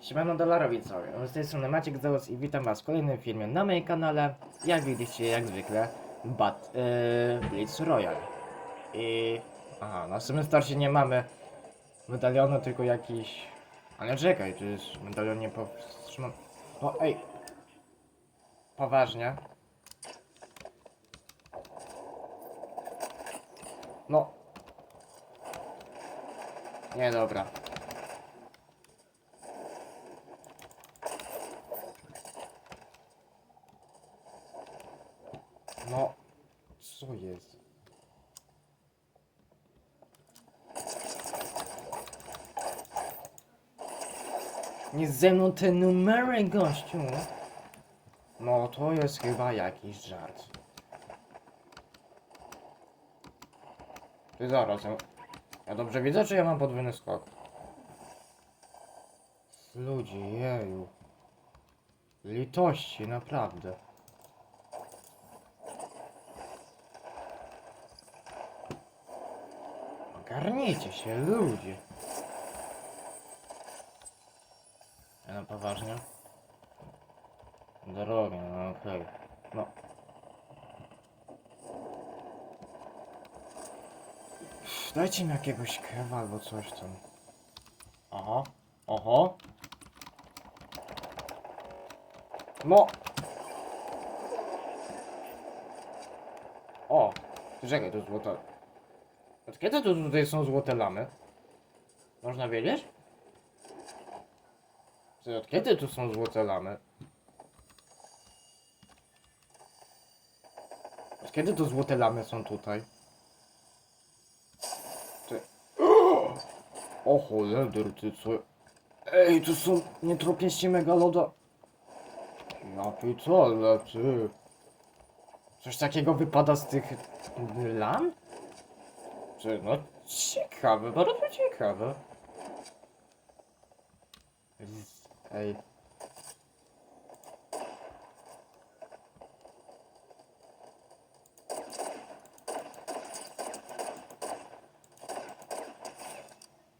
Siemano dolarowi cały. Z tej strony Maciek Zeus i witam was w kolejnym filmie na moim kanale. Jak widzicie, jak zwykle, Bat yy, Blitz Royal. I... Aha, na samym starcie nie mamy medalionu, tylko jakiś... Ale czekaj, jest medalion nie powstrzymam... O, ej! Poważnie? No. Nie, dobra. No, co jest? Nie ze mną te numery, gościu. No, to jest chyba jakiś żart. Ty zaraz, ja, ja dobrze widzę, czy ja mam podwójny skok? Ludzie, jeju. Litości, naprawdę. Ogarnijcie się, ludzie. Ja no poważnie? Drogi, no okej. No. Dajcie mi jakiegoś kewa albo coś tam. Aha, oho. No. O, czekaj, to złota. Od kiedy to tutaj są złote lamy? Można wiedzieć? Od kiedy tu są złote lamy? Od kiedy to złote lamy są tutaj? Ty... O ty co? Ej, tu są nietropięści megaloda. Ja pitole, ty. Coś takiego wypada z tych lam? Czy, no ciekawe, bardzo ciekawe. Ej.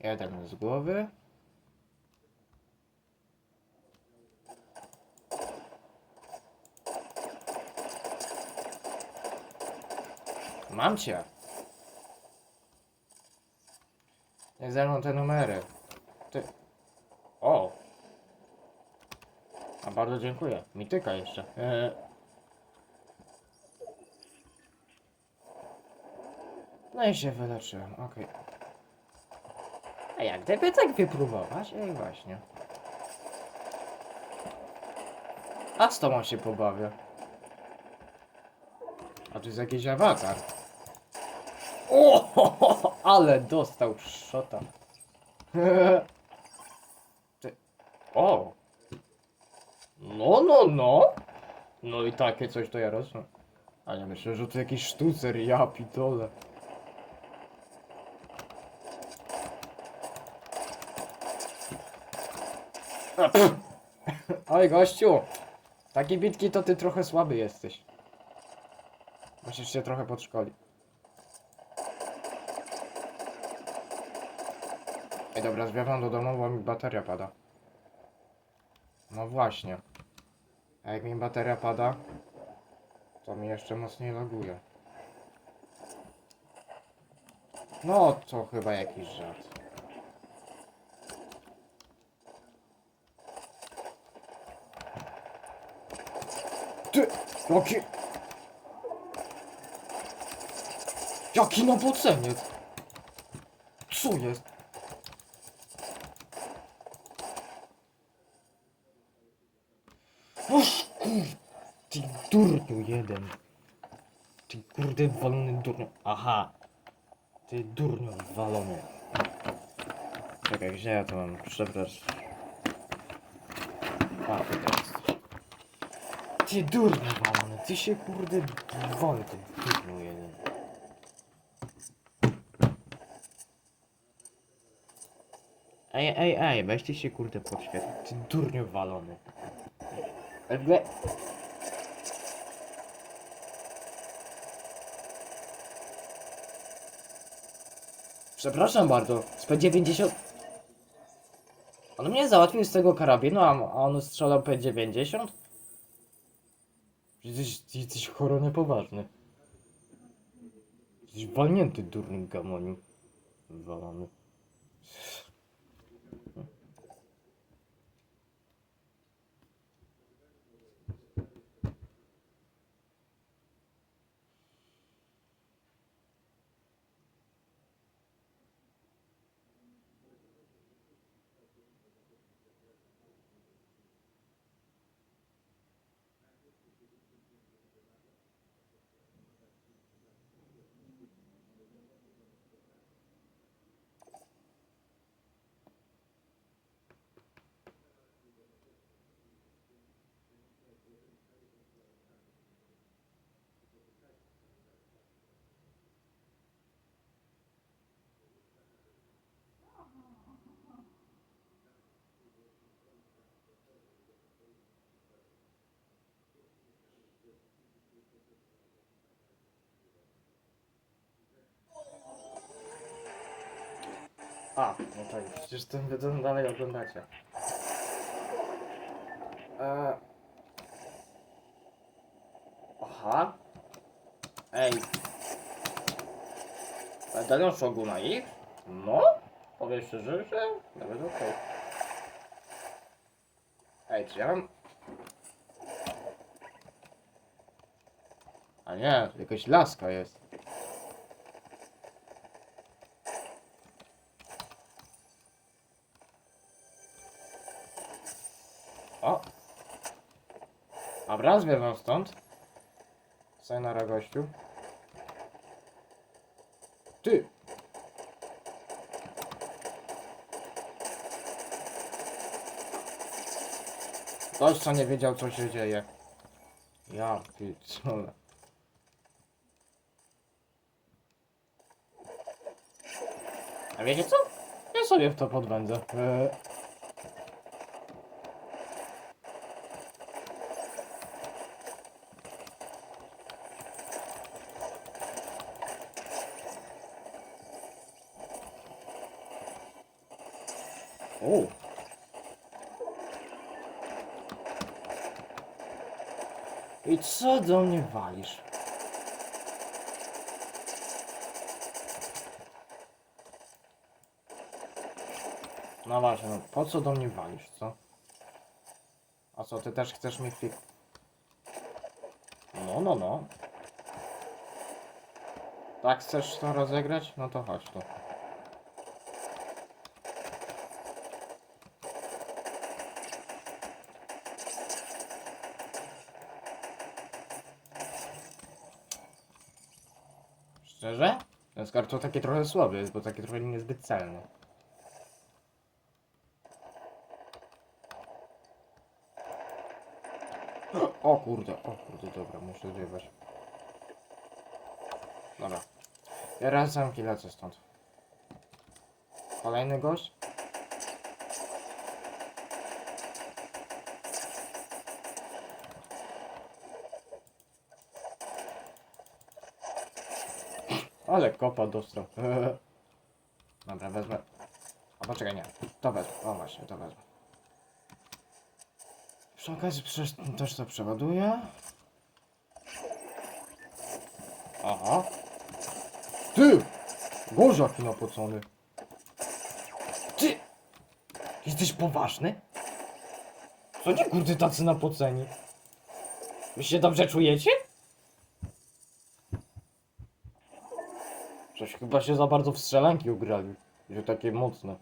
Jeden z głowy. Mam cię. Nie ze mną te numery. Ty. O. A bardzo dziękuję. Mityka jeszcze. E... No i się wyleczyłem, okej. A jak gdyby tak wypróbować? Ej, właśnie. A z tobą się pobawię. A tu jest jakiś awatar. O, ale dostał szota. O. No, no, no. No i takie coś to ja rozumiem. Ale myślę, że to jakiś sztucer, ja pitole. A. Oj, gościu. Takie bitki to ty trochę słaby jesteś. Musisz się trochę podszkolić. Ej, dobra, zwiewam do domu, bo mi bateria pada. No właśnie. A jak mi bateria pada, to mi jeszcze mocniej laguje. No, to chyba jakiś żart. Ty, jaki... Jaki nowoceniec? Co jest? Oż kur... Ty durniu jeden. Ty kurde walony durniu. Aha. Ty durniu walony. Czekaj, gdzie ja to mam? Przepraszam. A, tutaj jesteś. Ty durniu walony. Ty się kurde wal, ty durniu jeden. Ej, ej, ej, weźcie się kurde podświetlić. Ty durniu walony. Jakby... Przepraszam bardzo, z P90... On mnie załatwił z tego karabinu, a on strzelał P90? Jesteś, jesteś choro niepoważny. Jesteś walnięty, durny gamoniu. Walony. A, no tak, przecież ten wiedzą dalej oglądacie. Eee... Aha. Ej. Medalion Shoguna ich? No? Powiem szczerze, że nawet okej. Ej, czy ja mam... A nie, jakaś laska jest. Dobra, zwiewam stąd. Sayonara gościu. Ty! Ktoś co nie wiedział co się dzieje. Ja co? A wiecie co? Ja sobie w to podbędę. Eee. Co do mnie walisz? No właśnie, no po co do mnie walisz, co? A co, ty też chcesz mi fik... No, no, no. Tak chcesz to rozegrać? No to chodź tu. Skarb to taki trochę słaby jest, bo taki trochę niezbyt celny. O kurde, o kurde, dobra, muszę zjebać. Dobra. Ja raz zamki lecę stąd. Kolejny gość? Ale kopa dostał. Dobra, wezmę. A poczekaj, nie. To wezmę. O właśnie, to wezmę. Przy okazji przecież też to przeładuję. Aha. Ty! Boże, jaki napocony. Ty! Jesteś poważny? Co nie kurde tacy napoceni? Wy się dobrze czujecie? Coś chyba się za bardzo w strzelanki ugrali. Że takie mocne.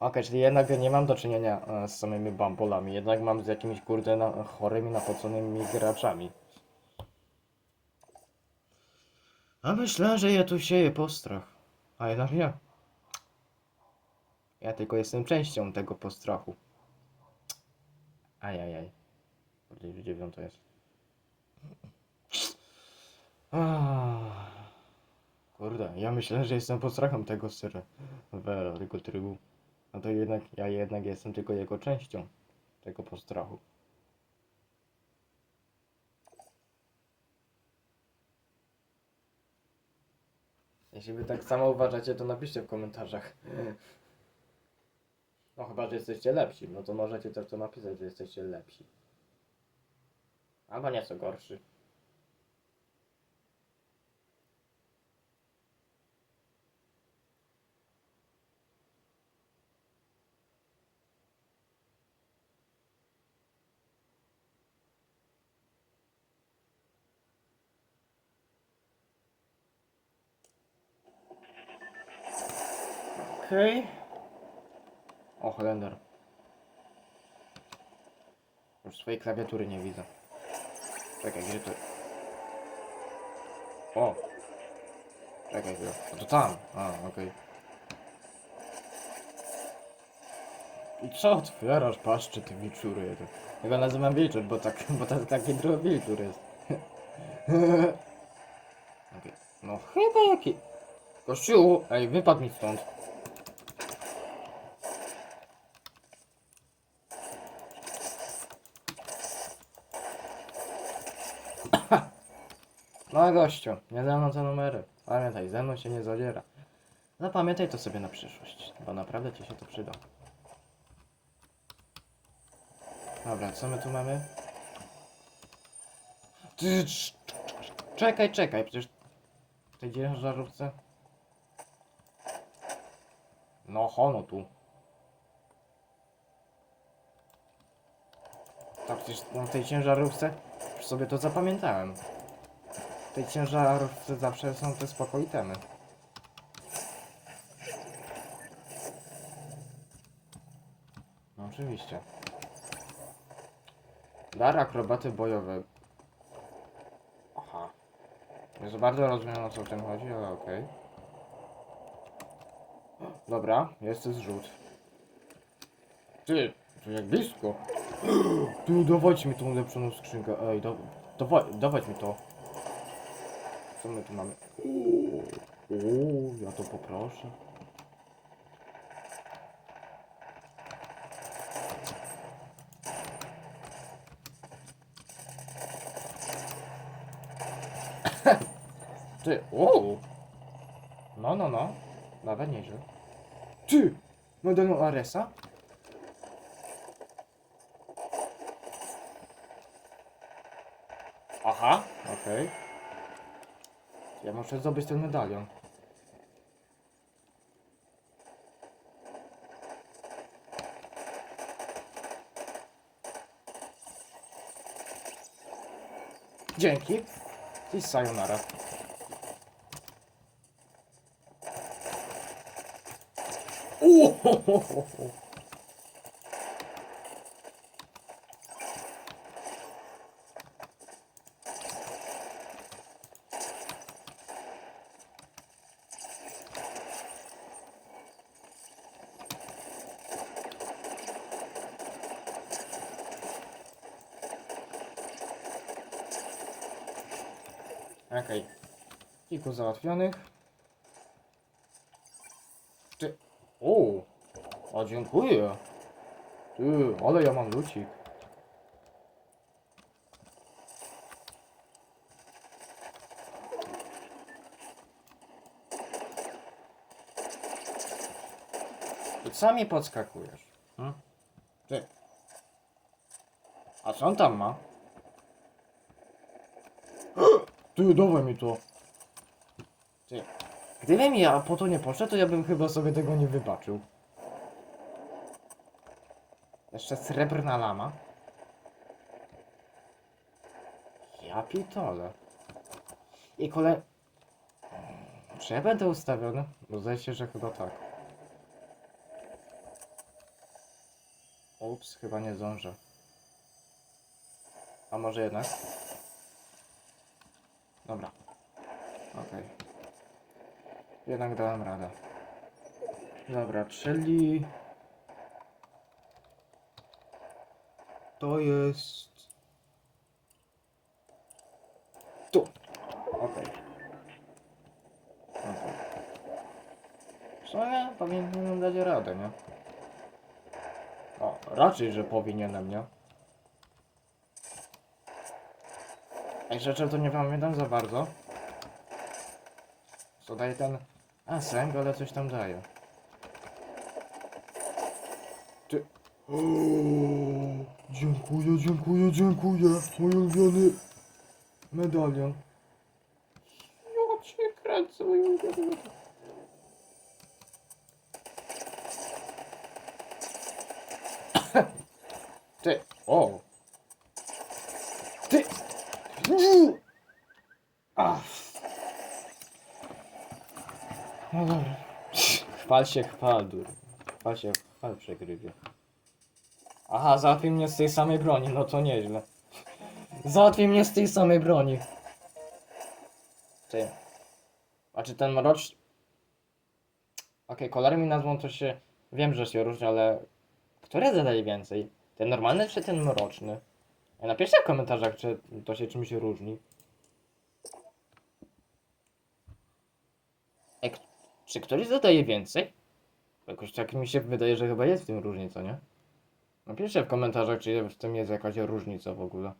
Okej, czyli jednak nie mam do czynienia e, z samymi bambolami, jednak mam z jakimiś kurde na, chorymi, napoconymi graczami. A myślę, że ja tu sieję postrach. A jednak nie. Ja tylko jestem częścią tego postrachu. Ajajaj. Bardziej że dziewiąto jest. Ah. Kurde, ja myślę, że jestem postrachem tego syra. tego trybu. No to jednak, ja jednak jestem tylko jego częścią. Tego postrachu. Jeśli wy tak samo uważacie, to napiszcie w komentarzach. No chyba, że jesteście lepsi. No to możecie też to napisać, że jesteście lepsi. Albo nieco gorszy. Okej. O, Holender. Już swojej klawiatury nie widzę. Czekaj, gdzie to... O! Czekaj, chwilę. A to tam! A, okej. I co otwierasz paszczy, ty wilczury jeden? Ja go nazywam wilczur, bo tak, bo to taki drugi wilczur jest. Okej. No chyba jaki... Kościół! Ej, wypadł mi stąd. No gościu, nie ze mną te numery. Pamiętaj, ze mną się nie zadziera. Zapamiętaj to sobie na przyszłość, bo naprawdę ci się to przyda. Dobra, co my tu mamy? Ty, cz- Czekaj, czekaj, przecież w tej ciężarówce... No, hono tu. Tak, przecież w tej ciężarówce już sobie to zapamiętałem. Tej ciężarówce zawsze są te spoko. No oczywiście. Dar akrobaty bojowe. Aha. Nie za bardzo rozumiem o co w tym chodzi, ale okej. Dobra, jest zrzut. Ty, to jak blisko. Ty, dawajcie mi tą ulepszoną skrzynkę. Ej, da, dawaj, dawać mi to. Co my tu mamy? Uuu, ja to poproszę. Ty, uuu. No, no, no. Nawet nieźle. Ty! Medalion Aresa? Aha, okej. Ja muszę zdobyć ten medalion. Dzięki. I sayonara. Uhohoho. Okej. Kilku załatwionych. Ty. O! A dziękuję. Ty, ale ja mam lucik. Ty sami podskakujesz. Hmm? Ty. A co on tam ma? Ty, dawaj mi to. Gdybym ja po to nie poszedł, to ja bym chyba sobie tego nie wybaczył. Jeszcze srebrna lama. Ja pitole. I kolej... Czy ja będę ustawiony? Bo zdaje się, że chyba tak. Ups, chyba nie zdążę. A może jednak? Dobra. Okej. Jednak dałem radę. Dobra, czyli... To jest... Tu. Okej. Okej. W sumie powinienem dać radę, nie? O, raczej, że powinienem, nie? Ej, rzeczy to nie pamiętam za bardzo. Co daje ten... A, sęk, ale coś tam daje. Ty... O, dziękuję, dziękuję, dziękuję. Mój ulubiony medalion. Ja cię kręcę, mój ulubiony medalion. Ty, o. Ty. Ach. No dobra. Chwal się, chwal, dur. Chwal się, chwal, przegrywie. Aha, załatwił mnie z tej samej broni, no to nieźle. Załatwił mnie z tej samej broni. Ty. A czy ten mrocz... Okej, kolory mi nazwą to się... Wiem, że się różni, ale... Który zadaje więcej? Ten normalny czy ten mroczny? Napiszcie w komentarzach, czy to się czymś różni. Ej, k- czy ktoś zadaje więcej? Jakoś tak mi się wydaje, że chyba jest w tym różnica, nie? Napiszcie w komentarzach, czy w tym jest jakaś różnica w ogóle.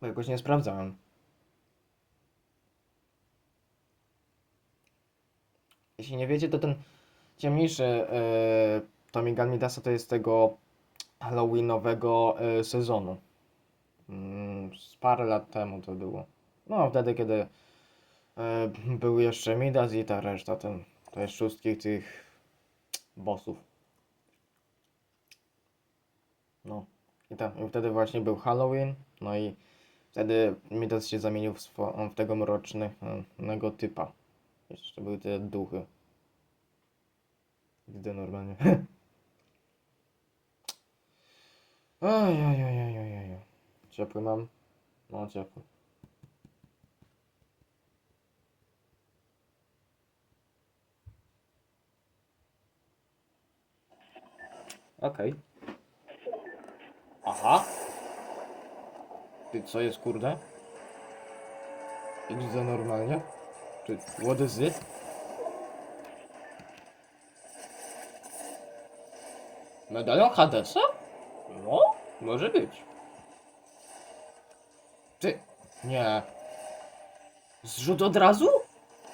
Bo jakoś nie sprawdzałem. Jeśli nie wiecie, to ten ciemniejszy yy, Tommy Midasa to jest tego Halloweenowego yy, sezonu. Mm, z parę lat temu to było. No, wtedy, kiedy yy, był jeszcze Midas i ta reszta, ten, to jest wszystkich tych bossów. No. I, ta, I wtedy właśnie był Halloween, no i wtedy Midas się zamienił w, w tego mrocznego typa. Jeszcze były te duchy. Widzę normalnie. Oj, oj, oj, oj, oj, oj. Ciepły mam? No, ciepły. Okej. Aha. Ty, co jest, kurde? XD normalnie? Ty, what is it? Medalion Hadesa? No, może być. Ty, nie. Zrzut od razu?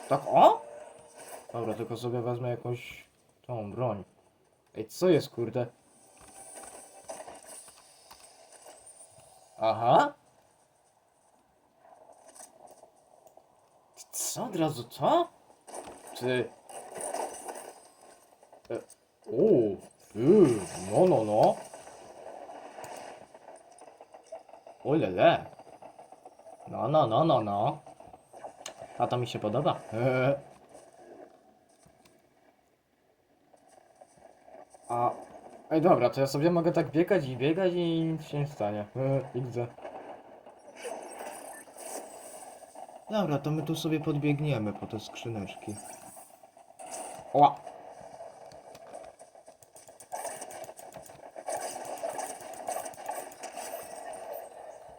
Tak o? Dobra, tylko sobie wezmę jakąś tą broń. Ej, co jest kurde? Aha. Co od razu co? E, o, ty, no, no, no. O lele. No, no, no, no, no. A to mi się podoba. A... Ej, dobra, to ja sobie mogę tak biegać i biegać i nic się nie stanie. Widzę. Dobra, to my tu sobie podbiegniemy po te skrzyneczki. Oła!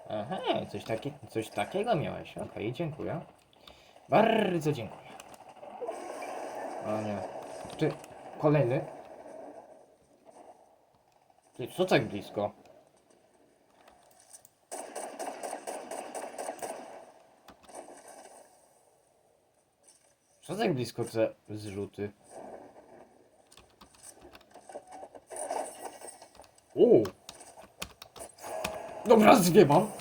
Aha, coś, taki, coś takiego miałeś. Okej, dziękuję. Bardzo dziękuję. O nie. Czy kolejny? Ty, co tak blisko? Co tak blisko te zrzuty? O! Dobra, zwiewam!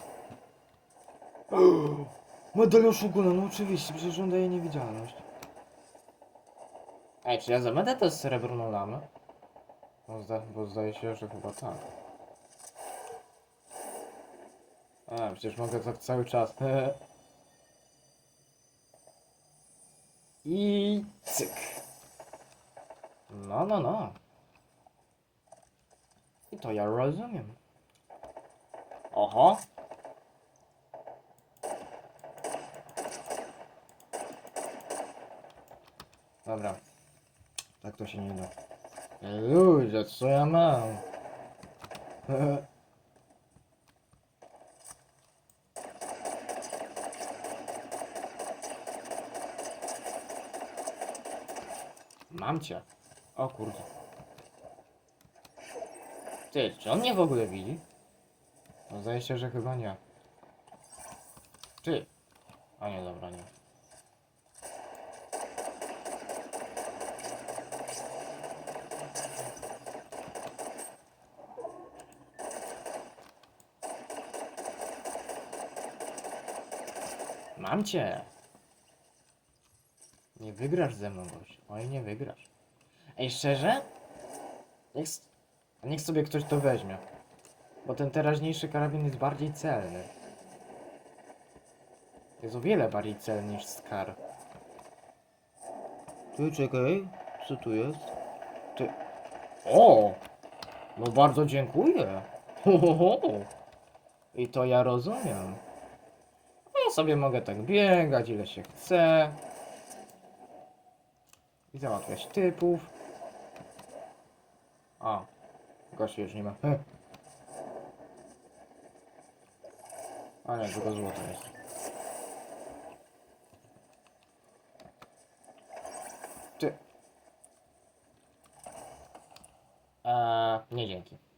Medalion Shoguna, no oczywiście, przecież on daje niewidzialność. Ej, czy ja zabędę tę srebrną lamę? Bo, zda, bo zdaje się, że chyba tak. A, przecież mogę tak cały czas. I cyk. No, no, no. I to ja rozumiem. Oho. Dobra. Tak to się nie da. Ludzie, co ja mam? Mam cię. O kurde. Ty, czy on mnie w ogóle widzi? No zdaje się, że chyba nie. Ty. A nie, dobra, nie. Mam cię. Nie wygrasz ze mną, gość. Oj, nie wygrasz. Ej, szczerze? Niech, niech sobie ktoś to weźmie. Bo ten teraźniejszy karabin jest bardziej celny. Jest o wiele bardziej celny niż Scar. Ty, czekaj. Co tu jest? Ty... O! No bardzo dziękuję. Ho, ho, ho. I to ja rozumiem. Sobie mogę tak biegać ile się chce. I załatwiać typów. A, gości już nie ma. Heh. A nie, tylko złoto jest. Ty. Eee, nie dzięki.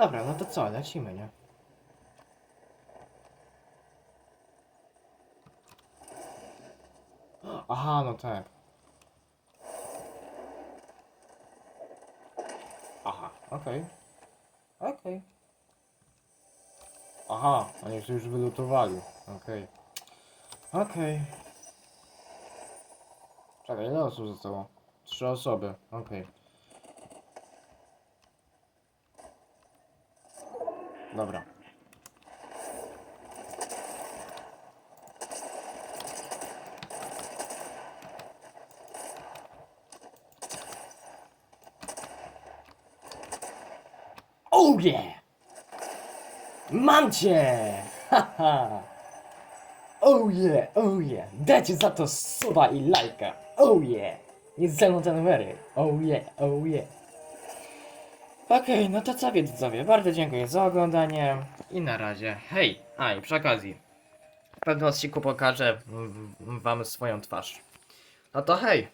Dobra, no to co, lecimy, nie? Aha, no tak. Aha, okej. Okej. Aha, oni się już wylutowali. Okej. Okej. Czekaj, ile osób zostało? Trzy osoby, okej. Dobra. Oh yeah! Mam cię! Haha! Oh yeah, oh yeah! Dajcie za to suba i lajka! Oh yeah! Jest ze mną ten numery! Oh yeah, oh yeah! Okej, no to co widzowie, bardzo dziękuję za oglądanie i na razie, hej! A i przy okazji, w pewnym odcinku pokażę wam swoją twarz. No to hej!